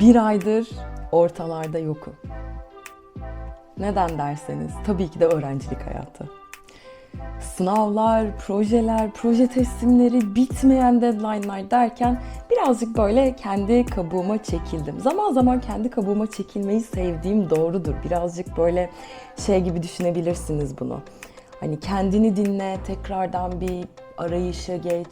bir aydır ortalarda yokum. Neden derseniz tabii ki de öğrencilik hayatı. Sınavlar, projeler, proje teslimleri, bitmeyen deadline'lar derken birazcık böyle kendi kabuğuma çekildim. Zaman zaman kendi kabuğuma çekilmeyi sevdiğim doğrudur. Birazcık böyle şey gibi düşünebilirsiniz bunu. Hani kendini dinle, tekrardan bir arayışa geç.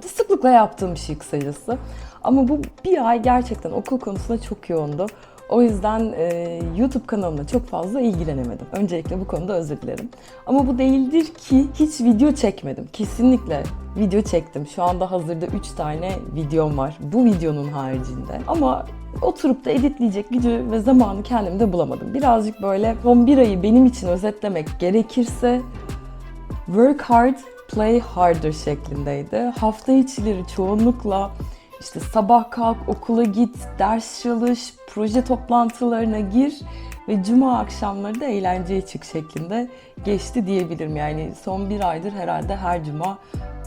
Sıklıkla yaptığım bir şey kısacası. Ama bu bir ay gerçekten okul konusunda çok yoğundu. O yüzden e, YouTube kanalımla çok fazla ilgilenemedim. Öncelikle bu konuda özür dilerim. Ama bu değildir ki hiç video çekmedim. Kesinlikle video çektim. Şu anda hazırda 3 tane videom var bu videonun haricinde. Ama oturup da editleyecek gücü ve zamanı kendimde bulamadım. Birazcık böyle son bir ayı benim için özetlemek gerekirse work hard, play harder şeklindeydi. Hafta içleri çoğunlukla işte sabah kalk, okula git, ders çalış, proje toplantılarına gir ve cuma akşamları da eğlenceye çık şeklinde geçti diyebilirim. Yani son bir aydır herhalde her cuma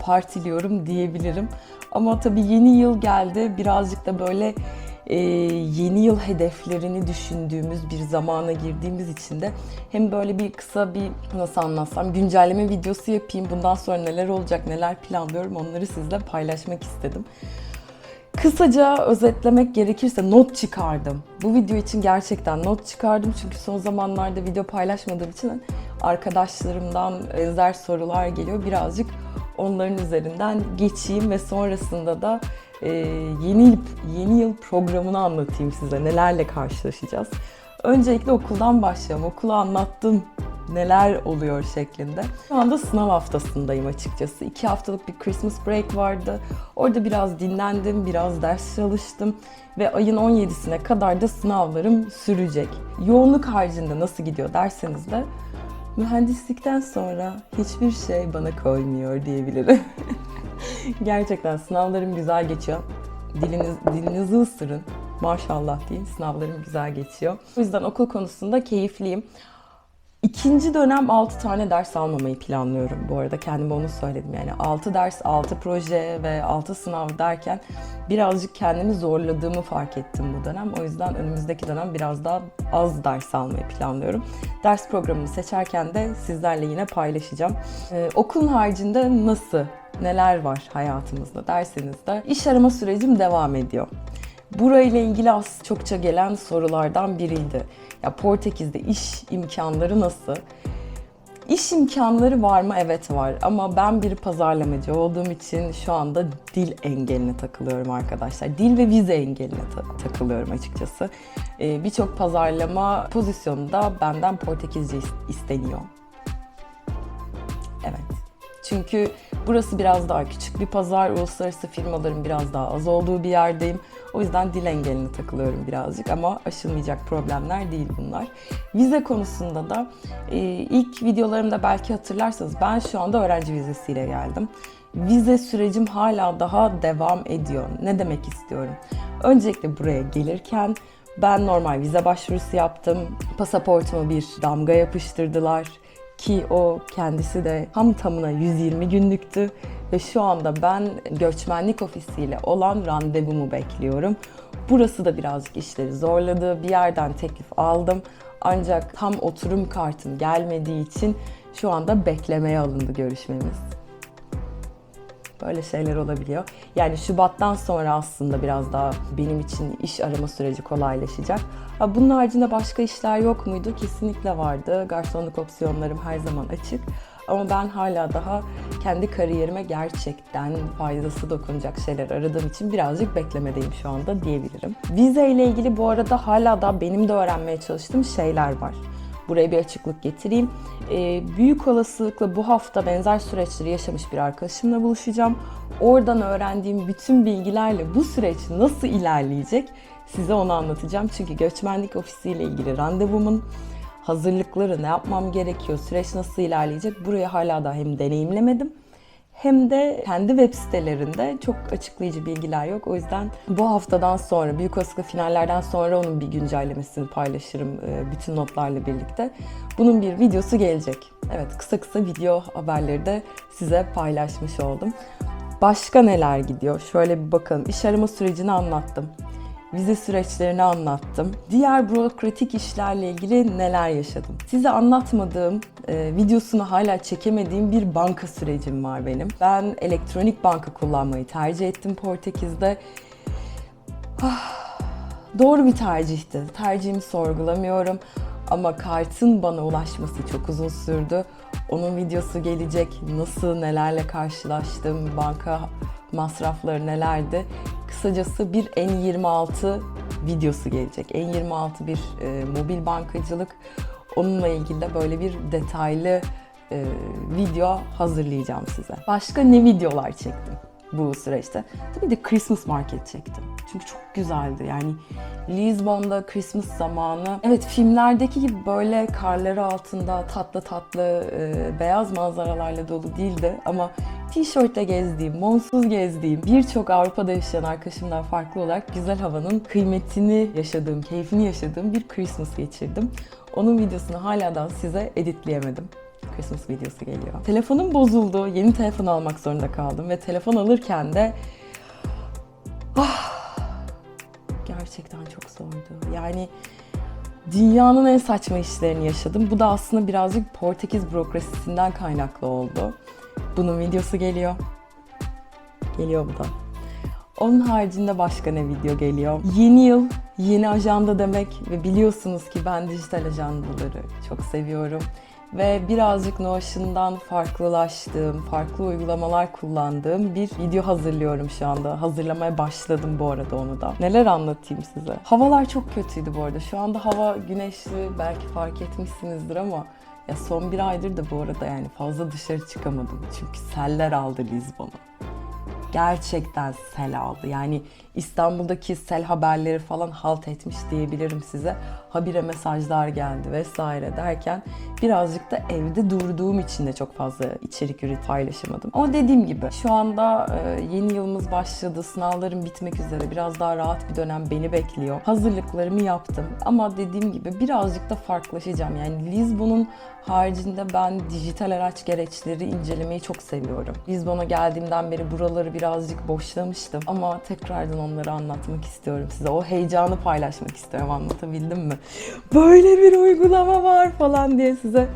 partiliyorum diyebilirim. Ama tabii yeni yıl geldi. Birazcık da böyle e, yeni yıl hedeflerini düşündüğümüz bir zamana girdiğimiz için de hem böyle bir kısa bir nasıl anlatsam güncelleme videosu yapayım. Bundan sonra neler olacak, neler planlıyorum onları sizle paylaşmak istedim. Kısaca özetlemek gerekirse not çıkardım. Bu video için gerçekten not çıkardım çünkü son zamanlarda video paylaşmadığım için arkadaşlarımdan benzer sorular geliyor. Birazcık onların üzerinden geçeyim ve sonrasında da e, yeni yıl, yeni yıl programını anlatayım size. Nelerle karşılaşacağız. Öncelikle okuldan başlayalım. Okulu anlattım neler oluyor şeklinde. Şu anda sınav haftasındayım açıkçası. İki haftalık bir Christmas break vardı. Orada biraz dinlendim, biraz ders çalıştım ve ayın 17'sine kadar da sınavlarım sürecek. Yoğunluk haricinde nasıl gidiyor derseniz de mühendislikten sonra hiçbir şey bana koymuyor diyebilirim. Gerçekten sınavlarım güzel geçiyor. Diliniz, dilinizi ısırın. Maşallah deyin. Sınavlarım güzel geçiyor. O yüzden okul konusunda keyifliyim. İkinci dönem 6 tane ders almamayı planlıyorum bu arada. Kendime onu söyledim yani 6 ders, 6 proje ve 6 sınav derken birazcık kendimi zorladığımı fark ettim bu dönem. O yüzden önümüzdeki dönem biraz daha az ders almayı planlıyorum. Ders programını seçerken de sizlerle yine paylaşacağım. Ee, okulun haricinde nasıl, neler var hayatımızda derseniz de iş arama sürecim devam ediyor. Burayla ilgili az çokça gelen sorulardan biriydi. Ya Portekiz'de iş imkanları nasıl? İş imkanları var mı? Evet var. Ama ben bir pazarlamacı olduğum için şu anda dil engeline takılıyorum arkadaşlar. Dil ve vize engeline ta- takılıyorum açıkçası. Ee, Birçok pazarlama pozisyonunda benden Portekizce is- isteniyor. Evet. Çünkü burası biraz daha küçük bir pazar, uluslararası firmaların biraz daha az olduğu bir yerdeyim. O yüzden dil engeline takılıyorum birazcık ama aşılmayacak problemler değil bunlar. Vize konusunda da e, ilk videolarımda belki hatırlarsanız ben şu anda öğrenci vizesiyle geldim. Vize sürecim hala daha devam ediyor. Ne demek istiyorum? Öncelikle buraya gelirken ben normal vize başvurusu yaptım. Pasaportuma bir damga yapıştırdılar ki o kendisi de tam tamına 120 günlüktü ve şu anda ben göçmenlik ofisiyle olan randevumu bekliyorum. Burası da birazcık işleri zorladı. Bir yerden teklif aldım. Ancak tam oturum kartım gelmediği için şu anda beklemeye alındı görüşmemiz. Böyle şeyler olabiliyor. Yani Şubat'tan sonra aslında biraz daha benim için iş arama süreci kolaylaşacak. Bunun haricinde başka işler yok muydu? Kesinlikle vardı. Garsonluk opsiyonlarım her zaman açık. Ama ben hala daha kendi kariyerime gerçekten faydası dokunacak şeyler aradığım için birazcık beklemedeyim şu anda diyebilirim. Vize ile ilgili bu arada hala da benim de öğrenmeye çalıştığım şeyler var. Buraya bir açıklık getireyim. Ee, büyük olasılıkla bu hafta benzer süreçleri yaşamış bir arkadaşımla buluşacağım. Oradan öğrendiğim bütün bilgilerle bu süreç nasıl ilerleyecek size onu anlatacağım. Çünkü göçmenlik ofisiyle ilgili randevumun hazırlıkları, ne yapmam gerekiyor, süreç nasıl ilerleyecek burayı hala da hem deneyimlemedim hem de kendi web sitelerinde çok açıklayıcı bilgiler yok. O yüzden bu haftadan sonra, büyük olasılıkla finallerden sonra onun bir güncellemesini paylaşırım e, bütün notlarla birlikte. Bunun bir videosu gelecek. Evet, kısa kısa video haberleri de size paylaşmış oldum. Başka neler gidiyor? Şöyle bir bakalım. İş arama sürecini anlattım. Vize süreçlerini anlattım. Diğer bürokratik işlerle ilgili neler yaşadım. Size anlatmadığım, e, videosunu hala çekemediğim bir banka sürecim var benim. Ben elektronik banka kullanmayı tercih ettim Portekiz'de. Doğru bir tercihti. Tercihimi sorgulamıyorum. Ama kartın bana ulaşması çok uzun sürdü. Onun videosu gelecek. Nasıl, nelerle karşılaştım, banka masrafları nelerdi. Kısacası bir N26 videosu gelecek. N26 bir e, mobil bankacılık. Onunla ilgili de böyle bir detaylı e, video hazırlayacağım size. Başka ne videolar çektim? Bu süreçte. Tabii de Christmas Market çektim. Çünkü çok güzeldi. Yani Lisbon'da Christmas zamanı. Evet filmlerdeki gibi böyle karları altında tatlı tatlı e, beyaz manzaralarla dolu değildi. Ama tişörtle gezdiğim, monsuz gezdiğim, birçok Avrupa'da yaşayan arkadaşımdan farklı olarak güzel havanın kıymetini yaşadığım, keyfini yaşadığım bir Christmas geçirdim. Onun videosunu hala da size editleyemedim. Christmas videosu geliyor. Telefonum bozuldu. Yeni telefon almak zorunda kaldım ve telefon alırken de ah, gerçekten çok zordu. Yani dünyanın en saçma işlerini yaşadım. Bu da aslında birazcık Portekiz bürokrasisinden kaynaklı oldu. Bunun videosu geliyor. Geliyor bu da. Onun haricinde başka ne video geliyor? Yeni yıl, yeni ajanda demek ve biliyorsunuz ki ben dijital ajandaları çok seviyorum ve birazcık Notion'dan farklılaştığım, farklı uygulamalar kullandığım bir video hazırlıyorum şu anda. Hazırlamaya başladım bu arada onu da. Neler anlatayım size? Havalar çok kötüydü bu arada. Şu anda hava güneşli, belki fark etmişsinizdir ama ya son bir aydır da bu arada yani fazla dışarı çıkamadım. Çünkü seller aldı Lizbon'u gerçekten sel aldı. Yani İstanbul'daki sel haberleri falan halt etmiş diyebilirim size. Habire mesajlar geldi vesaire derken birazcık da evde durduğum için de çok fazla içerik üret paylaşamadım. Ama dediğim gibi şu anda e, yeni yılımız başladı. Sınavlarım bitmek üzere. Biraz daha rahat bir dönem beni bekliyor. Hazırlıklarımı yaptım. Ama dediğim gibi birazcık da farklılaşacağım. Yani Lizbon'un haricinde ben dijital araç gereçleri incelemeyi çok seviyorum. Lizbon'a geldiğimden beri buraları birazcık boşlamıştım. Ama tekrardan onları anlatmak istiyorum size. O heyecanı paylaşmak istiyorum. Anlatabildim mi? Böyle bir uygulama var falan diye size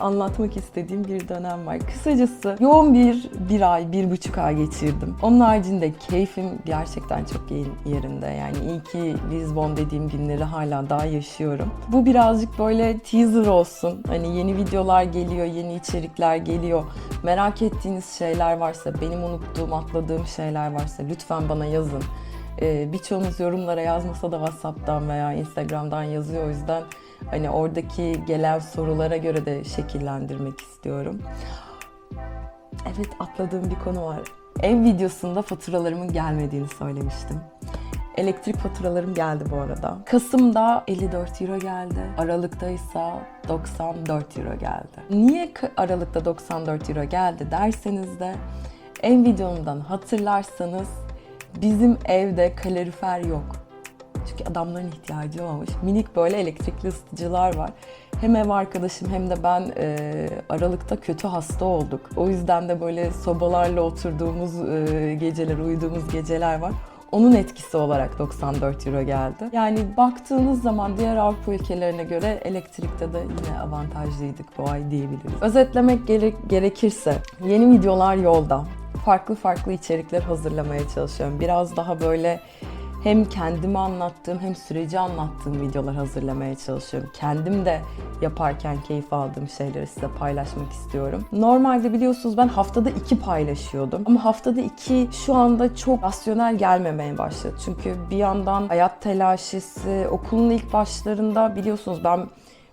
anlatmak istediğim bir dönem var. Kısacası yoğun bir bir ay, bir buçuk ay geçirdim. Onun haricinde keyfim gerçekten çok iyi yerinde. Yani iyi ki Lisbon dediğim günleri hala daha yaşıyorum. Bu birazcık böyle teaser olsun. Hani yeni videolar geliyor, yeni içerikler geliyor. Merak ettiğiniz şeyler varsa, benim unuttuğum, atladığım şeyler varsa lütfen bana yazın. Ee, birçoğunuz yorumlara yazmasa da WhatsApp'tan veya Instagram'dan yazıyor. O yüzden hani oradaki gelen sorulara göre de şekillendirmek istiyorum. Evet atladığım bir konu var. Ev videosunda faturalarımın gelmediğini söylemiştim. Elektrik faturalarım geldi bu arada. Kasım'da 54 euro geldi. Aralık'ta ise 94 euro geldi. Niye Aralık'ta 94 euro geldi derseniz de en videomdan hatırlarsanız bizim evde kalorifer yok. Çünkü adamların ihtiyacı olmuş. Minik böyle elektrikli ısıtıcılar var. Hem ev arkadaşım hem de ben e, Aralık'ta kötü hasta olduk. O yüzden de böyle sobalarla oturduğumuz e, geceler, uyuduğumuz geceler var. Onun etkisi olarak 94 euro geldi. Yani baktığınız zaman diğer Avrupa ülkelerine göre elektrikte de yine avantajlıydık bu ay diyebiliriz. Özetlemek gerek, gerekirse yeni videolar yolda. Farklı farklı içerikler hazırlamaya çalışıyorum. Biraz daha böyle hem kendimi anlattığım hem süreci anlattığım videolar hazırlamaya çalışıyorum. Kendim de yaparken keyif aldığım şeyleri size paylaşmak istiyorum. Normalde biliyorsunuz ben haftada iki paylaşıyordum. Ama haftada iki şu anda çok rasyonel gelmemeye başladı. Çünkü bir yandan hayat telaşesi, okulun ilk başlarında biliyorsunuz ben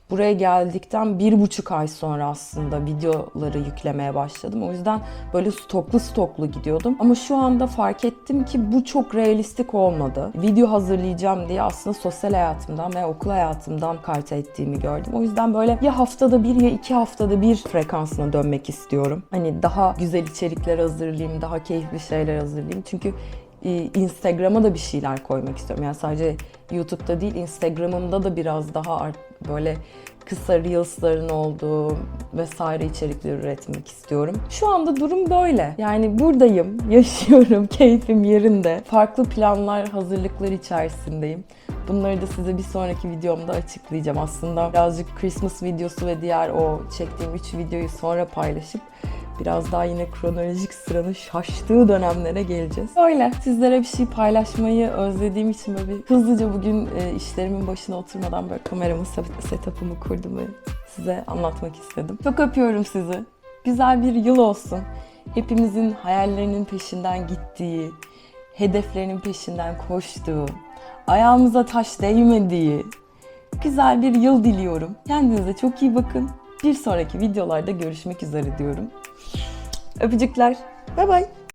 buraya geldikten bir buçuk ay sonra aslında videoları yüklemeye başladım. O yüzden böyle stoklu stoklu gidiyordum. Ama şu anda fark ettim ki bu çok realistik olmadı. Video hazırlayacağım diye aslında sosyal hayatımdan veya okul hayatımdan karta ettiğimi gördüm. O yüzden böyle ya haftada bir ya iki haftada bir frekansına dönmek istiyorum. Hani daha güzel içerikler hazırlayayım, daha keyifli şeyler hazırlayayım. Çünkü Instagram'a da bir şeyler koymak istiyorum. Yani sadece YouTube'da değil Instagram'ımda da biraz daha böyle kısa reels'ların olduğu vesaire içerikler üretmek istiyorum. Şu anda durum böyle. Yani buradayım, yaşıyorum, keyfim yerinde. Farklı planlar, hazırlıklar içerisindeyim. Bunları da size bir sonraki videomda açıklayacağım. Aslında birazcık Christmas videosu ve diğer o çektiğim 3 videoyu sonra paylaşıp biraz daha yine kronolojik sıranın şaştığı dönemlere geleceğiz. Öyle. Sizlere bir şey paylaşmayı özlediğim için böyle bir hızlıca bugün e, işlerimin başına oturmadan böyle kameramı, set- setup'ımı kurdum ve size anlatmak istedim. Çok öpüyorum sizi. Güzel bir yıl olsun. Hepimizin hayallerinin peşinden gittiği, hedeflerinin peşinden koştuğu, ayağımıza taş değmediği güzel bir yıl diliyorum. Kendinize çok iyi bakın. Bir sonraki videolarda görüşmek üzere diyorum. Öpücükler. Bay bay.